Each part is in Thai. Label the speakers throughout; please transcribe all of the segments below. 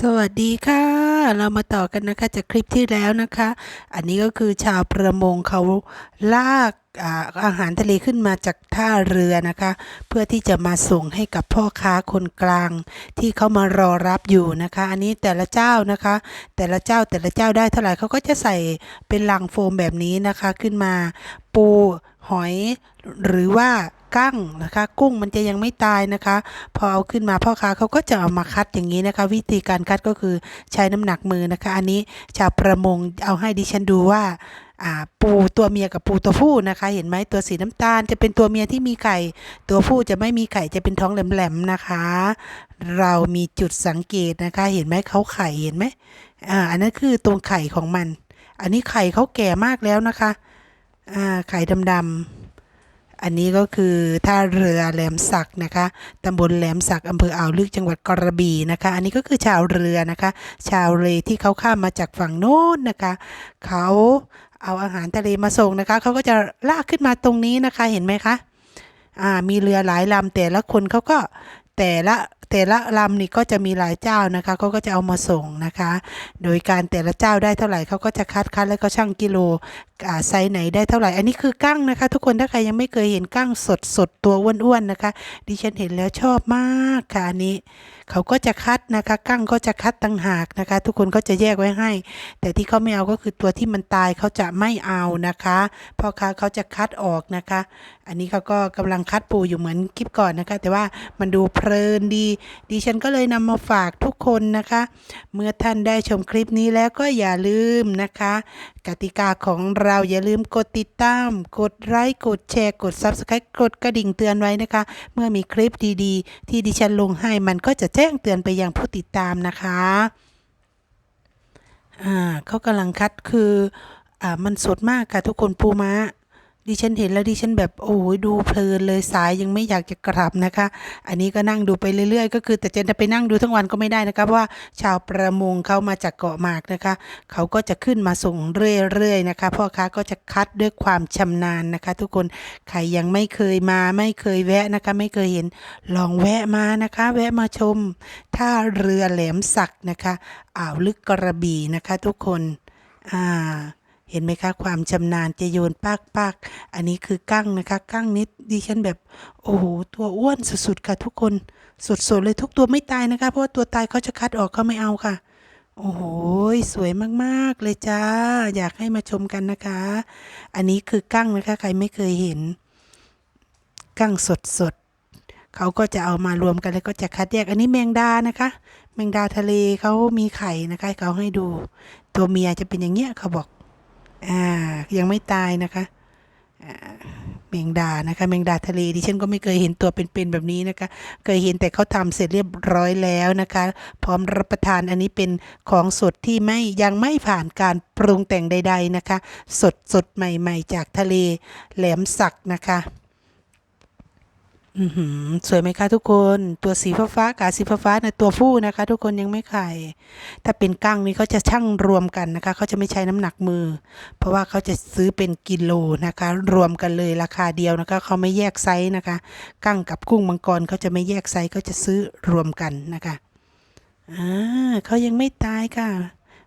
Speaker 1: สวัสดีค่ะ เรามาต่อกันนะคะจากคลิปที่แล้วนะคะ อันนี้ก็คือชาวประมงเขาลากอาอาหารทะเลขึ้นมาจากท่าเรือนะคะ เพื่อที่จะมาส่งให้กับพ่อค้าคนกลาง ที่เขามารอรับอยู่นะคะ อันนี้แต่ละเจ้านะคะ แต่ละเจ้าแต่ละเจ้าได้เท่าไหร่เขาก็จะใส่เป็นลังโฟมแบบนี้นะคะขึ้นมา ปู หอย หรือว่ากั้งนะคะ กุ้งมันจะยังไม่ตายนะคะ พอเอาขึ้นมาพ่อค้าเขาก็จะเอามาคัดอย่างนี้นะคะ วิธีการคัดก็คือใช้น้ำหนักมือนะคะ อันนี้ชาวประมงเอาให้ดิฉันดูว่าปูตัวเมียกับปูตัวผู้นะคะ เห็นไหมตัวสีน้ำตาล จะเป็นตัวเมียที่มีไข่ ตัวผู้จะไม่มีไข่จะเป็นท้องแหลมๆนะคะ เรามีจุดสังเกตนะคะ เห็นไหมเขาไข่เห็นไหมอ่าอันนั้นคือตรงไข่ของมัน อันนี้ไข่เขาแก่มากแล้วนะคะ ไข่ดำๆ อันนี้ก็คือท่าเรือแหลมสักนะคะตำบลแหลมสักอำเภออ่าวลึกจังหวัดกระบี่นะคะ อันนี้ก็คือชาวเรือนะคะ ชาวเรือที่เขาข้ามมาจากฝั่งโน้นนะคะ เขาเอาอาหารทะเลมาส่งนะคะ เขาก็จะลากขึ้นมาตรงนี้นะคะ เห็นไหมคะ อ่า มีเรือหลายลำแต่ละคนเขาก็แต่ละแต่ละลำนี่ก็จะมีหลายเจ้านะคะเขาก็จะเอามาส่งนะคะ โดยการแต่ละเจ้าได้เท่าไหร่เขาก็จะคัดคัดแล้วก็ชั่งกิโลไซส์ไหนได้เท่าไหร่ อันนี้คือกั้งนะคะ ทุกคนถ้าใครยังไม่เคยเห็นกั้งสดสดตัวอ้วนๆนะคะ ดิฉันเห็นแล้วชอบมากค่ะอันนี้ เขาก็จะคัดนะคะกั้งก็จะคัดต่างหากนะคะ ทุกคนก็จะแยกไว้ให้ แต่ที่เขาไม่เอาก็คือตัวที่มันตายเขาจะไม่เอานะคะพ่อค้าเขาจะคัดออกนะคะ อันนี้เขาก็กำลังคัดปูอยู่เหมือนคลิปก่อนนะคะ แต่ว่ามันดูเพลินดี ดิฉันก็เลยนำมาฝากทุกคนนะคะ เมื่อท่านได้ชมคลิปนี้แล้วก็อย่าลืมนะคะ กติกาของเราอย่าลืมกดติดตาม กดไลค์กดแชร์กด Subscribe กดกระดิ่งเตือนไว้นะคะ เมื่อมีคลิปดีๆ ที่ดิฉันลงให้มันก็จะแจ้งเตือนไปยังผู้ติดตามนะคะอ่าเขากำลังคัดคืออ่ามันสดมากค่ะทุกคนปูม้า ดิฉันเห็นแล้วดิฉันแบบโอ้ยดูเพลินเลยสายยังไม่อยากจะกลับนะคะ อันนี้ก็นั่งดูไปเรื่อยๆ ก็คือแต่จะไปนั่งดูทั้งวันก็ไม่ได้นะคะเพราะว่าชาวประมงเขามาจากเกาะหมากนะคะ เขาก็จะขึ้นมาส่งเรื่อยๆนะคะพ่อค้าก็จะคัดด้วยความชำนาญนะคะ ทุกคนใครยังไม่เคยมาไม่เคยแวะนะคะ ไม่เคยเห็นลองแวะมานะคะ แวะมาชมท่าเรือแหลมสักนะคะ อ่าวลึกกระบี่นะคะ ทุกคนอ่า เห็นไหมคะ ความชำนาญจะโยนปากปากอันนี้คือกั้งนะคะ กั้งนิดดิฉันแบบโอ้โหตัวอ้วนสุดๆค่ะทุกคนสดๆเลยทุกตัวไม่ตายนะคะ เพราะว่าตัวตายเขาจะคัดออกเขาไม่เอาค่ะ โอ้โหสวยมากๆเลยจ้า อยากให้มาชมกันนะคะ อันนี้คือกั้งนะคะใครไม่เคยเห็น กั้งสดๆเขาก็จะเอามารวมกันแล้วก็จะคัดแยก อันนี้แมงดานะคะ แมงดาทะเลเขามีไข่นะคะเขาให้ดู ตัวเมียจะเป็นอย่างเงี้ยเขาบอก อ่ายังไม่ตายนะคะอ่าแมงดานะคะแมงดาทะเลดิฉันก็ไม่เคยเห็นตัวเป็นๆแบบนี้นะคะ เคยเห็นแต่เขาทำเสร็จเรียบร้อยแล้วนะคะ พร้อมรับประทานอันนี้เป็นของสดที่ไม่ยังไม่ผ่านการปรุงแต่งใด ๆนะคะ สดสดใหม่ ๆ จากทะเลแหลมสักนะคะ อือหือสวยไหมคะทุกคนตัวสีฟ้าฟ้ากาสีฟ้าฟ้าๆนะตัวผู้นะคะ ทุกคนยังไม่ไข่ถ้าเป็นกั้งนี่เขาจะชั่งรวมกันนะคะเขาจะไม่ใช้น้ำหนักมือ เพราะว่าเขาจะซื้อเป็นกิโลนะคะ รวมกันเลยราคาเดียวนะคะเขาไม่แยกไซส์นะคะ กั้งกับกุ้งมังกรเขาจะไม่แยกไซส์เขาจะซื้อรวมกันนะคะอ่าเขายังไม่ตายค่ะ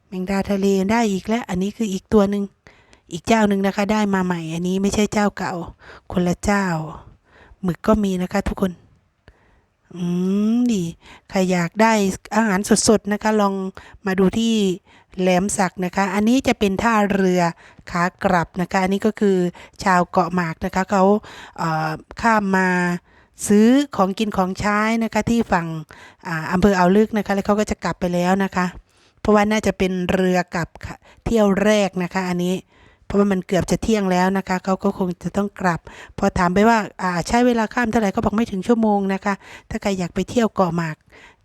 Speaker 1: แมงดาทะเลได้อีกแล้ว อันนี้คืออีกตัวหนึ่งอีกเจ้าหนึ่งนะคะ ได้มาใหม่ อันนี้ไม่ใช่เจ้าเก่า คนละเจ้า หมึกก็มีนะคะทุกคน อืมดี ใครอยากได้อาหารสดๆนะคะ ลองมาดูที่แหลมสักนะคะ อันนี้จะเป็นท่าเรือขากลับนะคะ อันนี้ก็คือชาวเกาะหมากนะคะเขาเอ่อข้ามมาซื้อของกินของใช้นะคะที่ฝั่งอ่าอำเภออ่าวลึกนะคะ แล้วเขาก็จะกลับไปแล้วนะคะ เพราะว่าน่าจะเป็นเรือกลับเที่ยวแรกนะคะ อันนี้ เพราะว่ามันเกือบจะเที่ยงแล้วนะคะเขาก็คงจะต้องกลับ พอถามไปว่าอ่าใช้เวลาข้ามเท่าไหร่ก็บอกไม่ถึงชั่วโมงนะคะ ถ้าใครอยากไปเที่ยวเกาะหมาก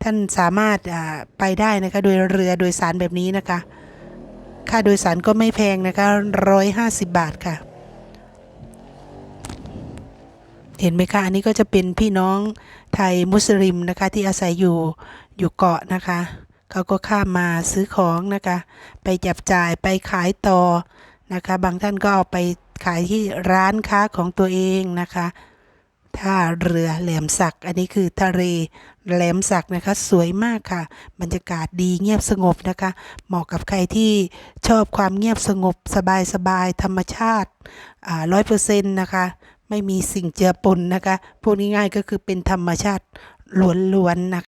Speaker 1: ท่านสามารถอ่าไปได้นะคะโดยเรือโดยสารแบบนี้นะคะ ค่าโดยสารก็ไม่แพงนะคะร้อยห้าสิบบาทค่ะ เห็นไหมคะอันนี้ก็จะเป็นพี่น้องไทยมุสลิมนะคะที่อาศัยอยู่อยู่เกาะนะคะเขาก็ข้ามมาซื้อของนะคะ ไปจับจ่ายไปขายต่อ นะคะ บางท่านก็เอาไปขายที่ร้านค้าของตัวเองนะคะท่าเรือแหลมสัก อันนี้คือทะเลแหลมสักนะคะ สวยมากค่ะ บรรยากาศดีเงียบสงบนะคะ เหมาะกับใครที่ชอบความเงียบสงบสบายสบายธรรมชาติร้อยเปอร์เซ็นต์นะคะ ไม่มีสิ่งเจือปนนะคะ พูดง่ายๆก็คือเป็นธรรมชาติล้วนๆนะคะ